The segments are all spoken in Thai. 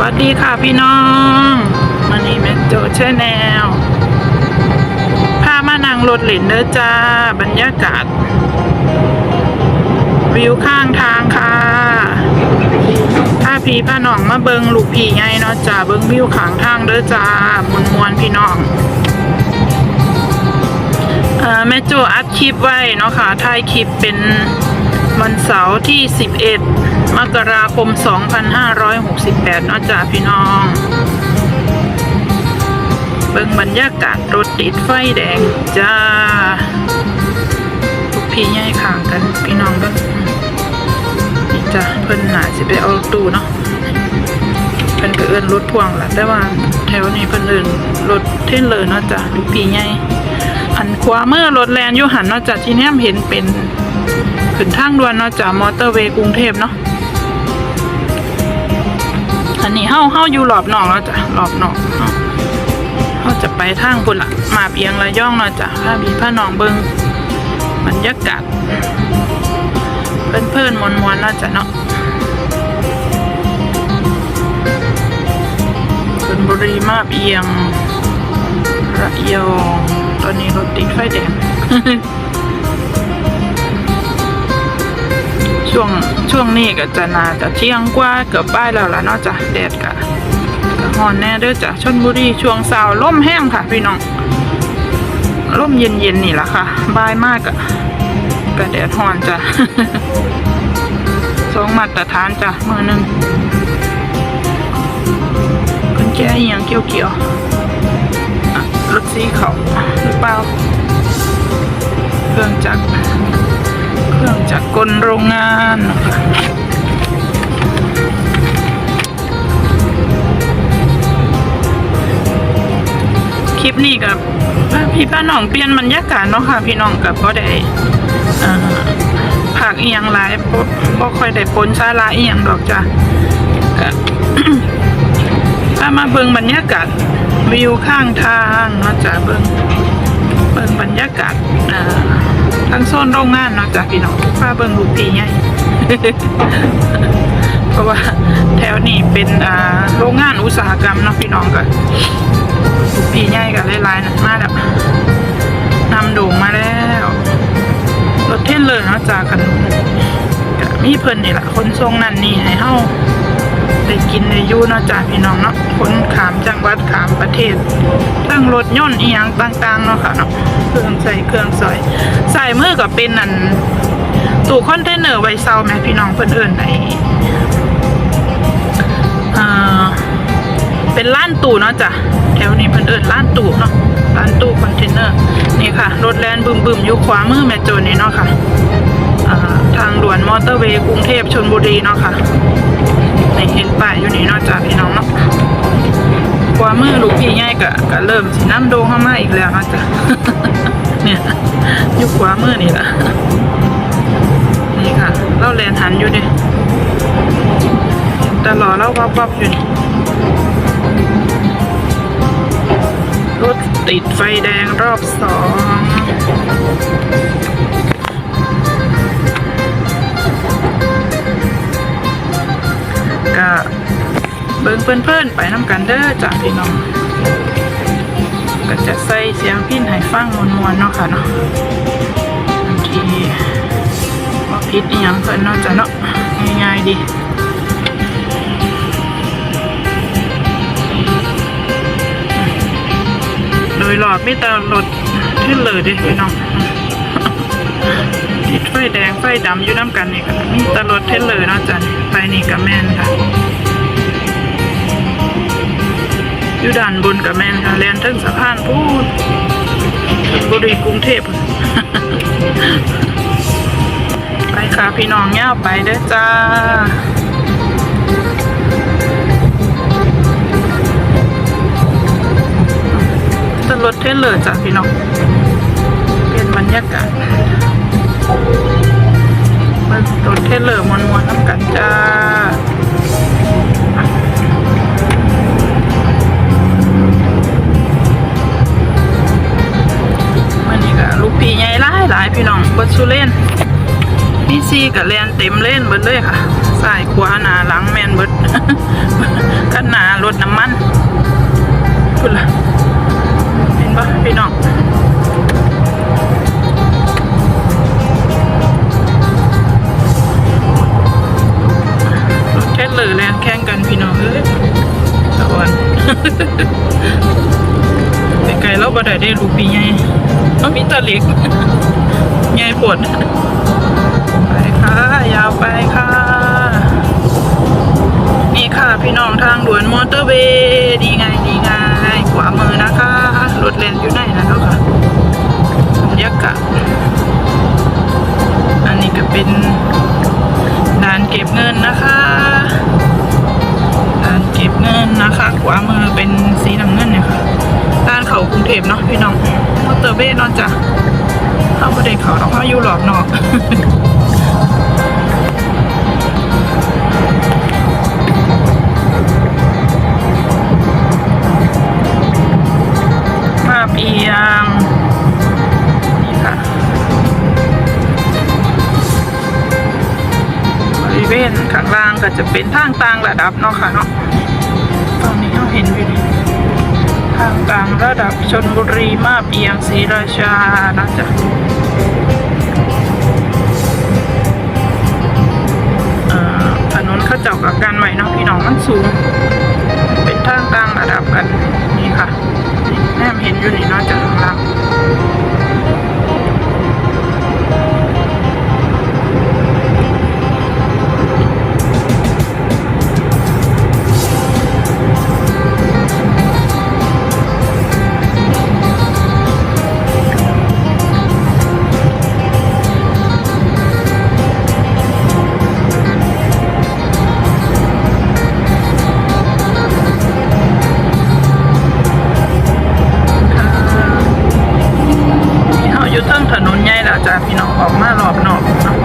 วัสดีค่ะพี่น้องมันนี่แมโจแชแนลพามานั่งรถหลินเด้อจ้า บรรยากาศ วิวข้างทางค่ะถ้าพี่พาน้องมาเบิงลูกพี่ไงเนาะจ้าเบิงวิวข้างทางเด้อจ้ามวนมวนพี่น้องเอ่อแม่โจอัดคลิปไว้เนาะค่ะถ่ายคลิปเป็นวันเสาร์ที่11 มกราคม 2568นาะจ้าพี่น้อง เบิ่งบรรยากาศรถติดไฟแดงจ้าทุกพี่ใหญ่ข้างกันพี่น้องเบิ่งนี่จ้าเพิ่นหนาสิไปเอาตู้เนาะเพิ่นก็เอิ้นรถพ่วงละแต่ว่าแถวนี้เพิ่นเอิ้นรถเทรลเลอร์เนาะจ้าลูกพี่ใหญ่หันขวาเมื่อรถแลนอยู่หันเนาะจ้าที่แนมเห็นเป็นขึ้นทางด่วนเนาะจ้ามอเตอร์เวย์กรุงเทพเนาะ อันนี้เฮาเฮาอยู่รอบนอกแล้วจ้ะรอบนอกเฮาเฮาจะไปทางพุ่นละมาเบียงระย่องเนาะจ้ะพาพี่พานองเบิงบรรยากาศเพิ่อนเพิ่นมวนมวนๆเนาะจ้ะเนาะชลบุรีมาเบียงระยองตอนนี้รถติดไฟแดง ช่วงช่วงนี้ก็จะนาจะเที่ยงกว่าเกือบบ่ายแล้วล่ะเนาะจ้ะแดดก็ก็ฮ้อนแน่เด้อจ้ะชลบุรีช่วงเช้าลมแห้งค่ะ พี่น้องลมเย็นๆนี่ล่ะค่ะบายมากอะก็แดดฮอนจ้ะสองมาตรฐานจ้ะมือหนึ่งกุญแจย่างเกี่ยวๆอะรถสีเขาหรือเปล่าเครื่องจักร เครื่องจักรกลโรงงานคลิปนี้กับพี่ป้าน้องเปลี่ยนบรรยากาศเนาะค่ะพี่น้องกับก็ได้ผักเอียงหลายบ่บ่ค่อยได้ปนซาลาเอียงดอกจ้ะถ้ามาเบิ่งบรรยากาศวิวข้างทางเนาะจ้ะเบิ่งเบิ่งบรรยากาศอ่า ทั้งโซนโรงงานเนาะจ้ะพี่น้องฟ้าเบิ่งลูกพี่ใหญ่เพราะว่าแถวนี้เป็นอ่าโรงงานอุตสาหกรรมเนาะพี่น้องก็ลูกพี่ใหญ่ก็หลายๆนะมาแล้วนำโด่งมาแล้วรถเทรลเลยเนาะจ้ะกันมีเพิ่นนี่แหละคนทรงนั่นนี่ให้เฮา ได้กินได้อยู่เนาะจ้ะพี่น้องเนาะคนขามจังหวัดขามประเทศทั้งรถยนต์อีหยังต่างๆเนาะค่ะเนาะเครื่องใส่เครื่องซอยใส่มือก็เป็นนั่นตู้คอนเทนเนอร์ไว้เซาแม่พี่น้องเพิ่นเอิ้นไอ้อ่าเป็นล้านตู้เนาะจ้ะแถวนี้เพิ่นเอิ้นล้านตู้เนาะล้านตู้คอนเทนเนอร์นี่ค่ะรถแลนบึมๆอยู่ขวามือแม่โจนี่เนาะค่ะทางด่วนมอเตอร์เวย์กรุงเทพชลบุรีเนาะค่ะ ป้ายอยู่นี่เนาะจ้ะพี่น้องเนาะกว่ามือลูกพี่ใหญ่ก็ก็เริ่มสิน้ำโดเข้ามาอีกแล้วนะจ๊ะเนี่ยยู่ขวามือนี่ละนี่ค่ะเราแลนหันอยู่ดิตลอดเราวับวับอยู่นี่รถติดไฟแดงรอบสอง เบิ่งเพื่อนๆไปน้ำกันเด้อจ้ะพี่น้องก็จะใส่เสียงพินให้ฟังมวนๆเนาะค่ะเนาะบางทีว่าพิษอีหยังเพิ่นเนาะจ้ะเนาะง่ายๆดีโดยหลอดไม่แต่รถขึ้นเลยดิพี่น้อง ติดไฟแดงไฟดำอยู่น้ำกันนี่ค่ะมีแตรถเทเลยเนะจ้ะนี่ไฟนี่กับแมนค่ะอยู่ด้านบนกับแมนค่ะแลนเทึงสะพานพูดบุรีกรุงเทพไปค่ะพี่น้องเงี้ยไปเด้อจ้าตรถเทเลยจ้ะพี่น้องเปลี่ยนบรรยากาศ รถเทเลยมวนๆน้ำกันจ้ามันนี่ก็ลูกพี่ใหญ่หลายหลายพี่น้องเบิดสุเล่นมีซีกับแลนเต็มเล่นเบิดเลยค่ะสายขวาหนาหลังแมนเบิดกันหนารถน้ำมันคุณล่ะเห็นปะพี่น้อง ไปไกลแล้วบ่ได้ได้ลูกปีใหญ่ต้องมีตะเล็กใหญ่ปวดไปค่ะยาวไปค่ะ นี่ค่ะพี่น้องทางด่วนมอเตอร์เวย์ดีไงดีไงขวามือนะคะรถเลนอยู่ไหนนะเนาค่ะบรรยากาศอันนี้ก็เป็นด่านเก็บเงินนะคะ เก็บเงินนะคะขวามือเป็นสีน้ำเงินเนี่ยค่ะด่านเขากรุงเทพเนาะพี่น้องมอเตอร์เวย์เนอนจ้ะเขาไม่ได้เขาหรอกเขาอยู่หลอกนอกมาเปียงนี่ค่ะบริเวณข้างล่างก็จะเป็นทางต่างระดับเนาะค่ะเนาะ เราเห็นอยู่นี่ทางต่างระดับชนบุรีมาเปียงศรีราชานะจ๊ะอ่อถนนเข้าเจ้ากับการใหม่เนาะพี่น้องมันสูง เป็นทางต่างระดับกันนี่ค่ะนี่แนมเห็นอยู่นี่เนอกจากข้างล่างค่ะ ใหญ่แล้วจ้ะพี่น้องออกมารอบนอกเนาะ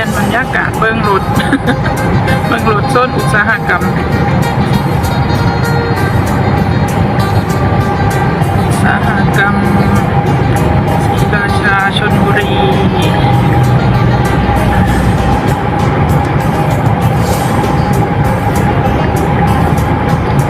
ยนบรรยากาศเบิ่งรถเบิ่งรถโซนอุตสาหกรรมอุตสาหกรรมศรีราชาชนบุรี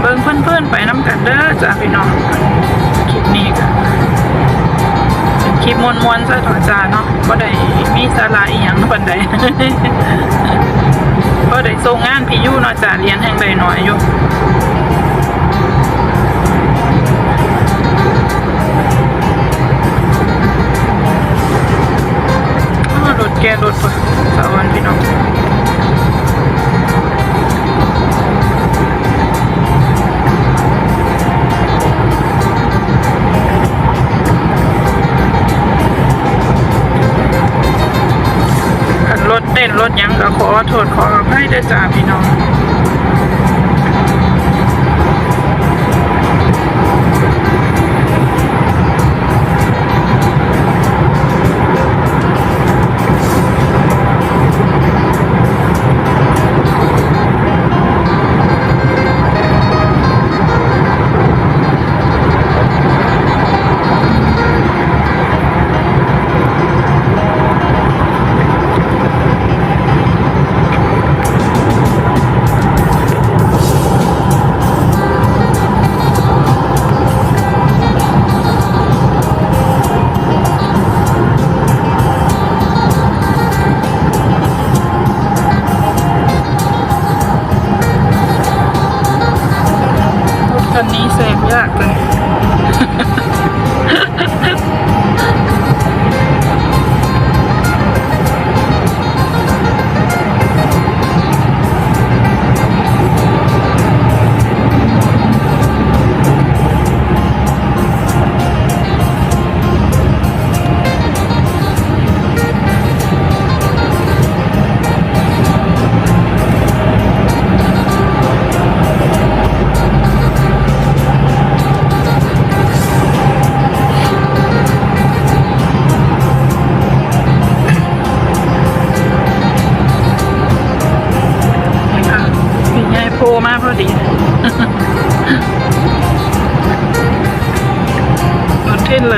เบิ่งเพื่อนๆไปน้ำกันเด้อจ้าพี่น้องคลิปนี้ก็เป็นคลิปมวนๆซะถอจ้าเนาะ ก็ได้มีสาระอีหยังปานใดก็ได้ส่งงานพี่ยู่เนาะจ้าเรียนแห่งใดหน่อยอยู่ อภั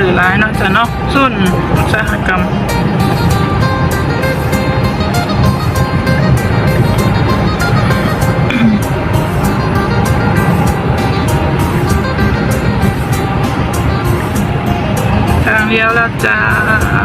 รถเท่นเลายเนาะจ้ะเนาะส่วนอุตสาหกรรมทางเลี้ยวแล้วจ้า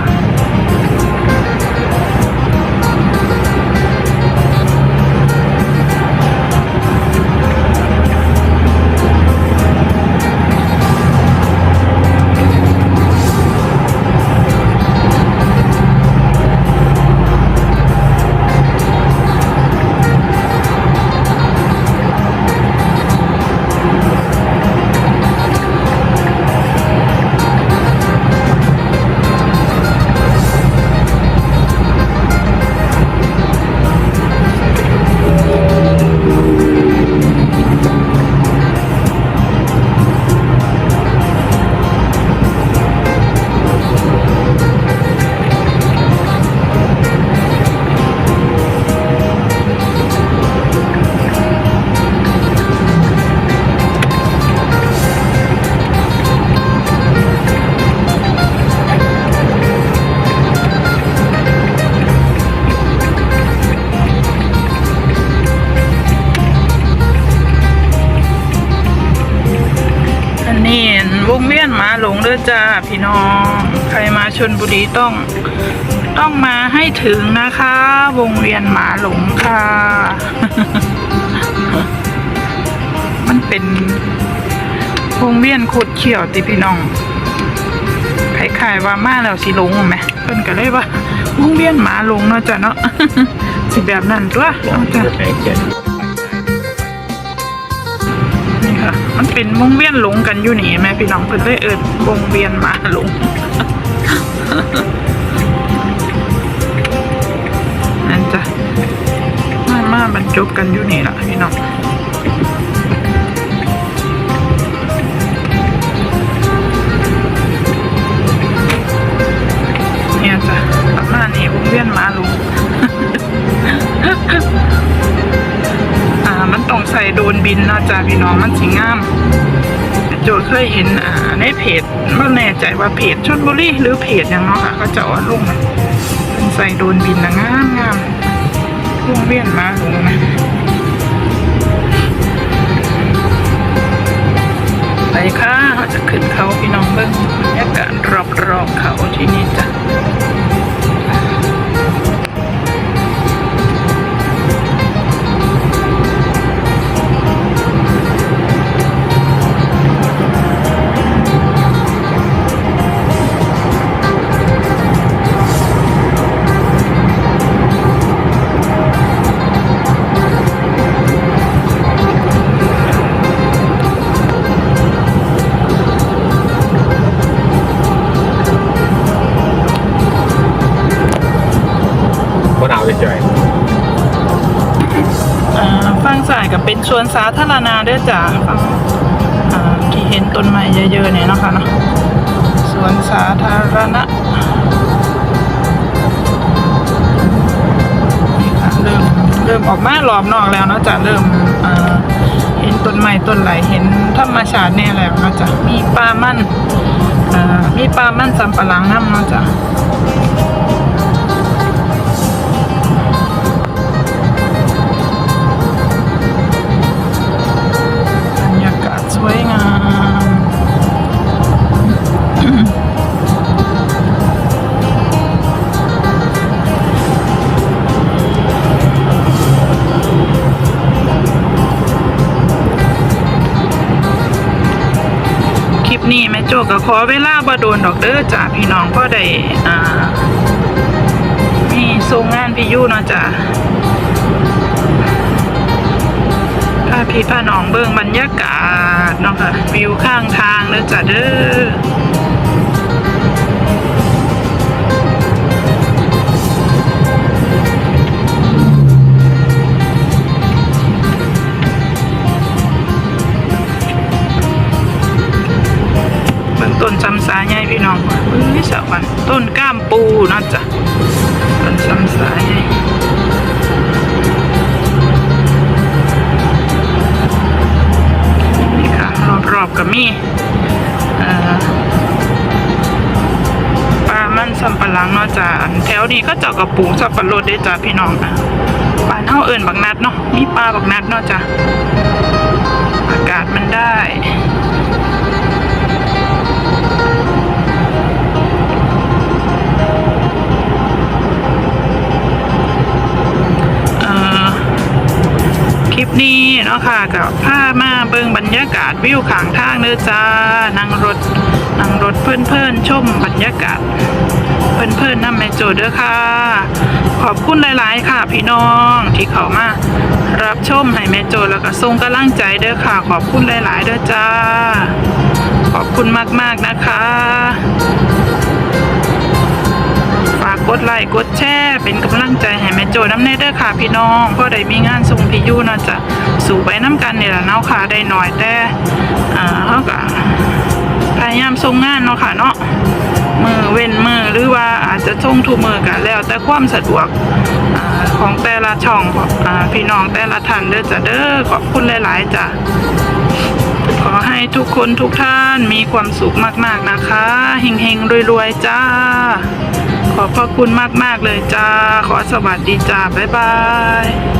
ชนบุรีต้องต้องมาให้ถึงนะคะ วงเวียนหมาหลงค่ะ มันเป็น วงเวียนโคดเขียวติพี่น้องคล้ายๆว่ามาแล้วสิหลงไหมเพิ่นก็เลยว่าวงเวียนหมาหลงเนาะจ้ะเนาะสิแบบนั้นตัวเนาะจ้ะนี่ค่ะ มันเป็นวงเวียนหลงกันอยู่นี่แม่พี่น้องเพิ่นเลยเอิ้นวงเวียนหมาหลง นั่นจ้ะมามาบรรจบกันอยู่นี่ล่ะพี่น้องเนี่ยจ้ะประมาณนี้วงเวียนมาหลงอ่า มันต้องใส่โดนบินนะจ้ะพี่น้องมันสิงาม โจเคยเห็นอ่าในเพจไม่แน่ใจว่าเพจชนบุรีหรือเพจยังเนาะค่ะก็จะเอ่อนลงเป็นใส่โดรนบินนะงามงามวงเวียนมาลงนะไปค่ะเขาจะขึ้นเขาพี่น้องเบิ้งบรรยากาศรอบๆเขาที่นี่จ้ะ วนสาธารณะเด้อจ้ะฟังที่เห็นต้นไม้เยอะๆเนี่ยนะคะเนาะสวนสาธารณะเริ่มเริ่มออกมารอบนอกแล้วเนาะจ้ะเริ่มเห็นต้นไม้ต้นไหลเห็นธรรมชาติแน่แล้วเนาะจ้ะมีป่ามันมีป่ามันสำปะหลังน้ำเนาะจ้ะ ก็ขอเวลาบ่โดนดอกเด้อจ้าพี่น้องก็ได้อ่ามีส่งงานพี่ยู่เนาะจ้ะพาพี่พาน้องเบิ่งบรรยากาศเนาะค่ะวิวข้างทางเด้อจ้ะเด้อ ต้นก้ามปูนาะจ้ะต้นซ้ำสาใหญ่นี่ค่ะ รอบๆกับมีปลามันสัมปะหลังเนาะจ้ะอันแถวนี้ก็เจ้ากระปูสับปะรดได้จ้ะพี่น้องอะปลาเท่าเอิ่นบักนัดเนาะมีปลาบักนัดเนาะจ้ะอากาศมันได้ ลิปนี้เนาะค่ะกับพามาเบิ่งบรรยากาศวิวขางทางเด้อจ้านั่งรถนั่งรถเพื่อนๆชมบรรยากาศเพื่อนๆนำแม่โจเด้อค่ะ ขอบคุณหลายๆ ค่ะ พี่น้องที่เขามารับชมให้แม่โจแล้วก็ส่งกำลังใจเด้อค่ะ ขอบคุณหลายๆเด้อจ้า ขอบคุณมากๆนะคะ ดไลค์กดแชร์เป็นกำลังใจให้แม่โจน้ำเนเด้อค่ะพี่น้องเพราะได้มีงานส่งพี่ยูเนาะจะสู่ไปน้ำกันนี่แหละเนาะค่ะได้หน่อยแต่อ่าเขาก็พยายามส่งงานเนาะค่ะเนาะมือเว้นมือหรือว่าอาจจะส่งทุกมือกันแล้วแต่ความสะดวกอของแต่ละช่องอพี่น้องแต่ละท่านเด้อจ้ะเด้อขอบคุณหลาย ๆจ้ะขอให้ทุกคนทุกท่านมีความสุขมาก ๆ นะคะ เฮง ๆ รวย ๆ จ้า ขอบพระคุณมาก ๆ เลยจ้า ขอสวัสดีจ้า บ๊ายบาย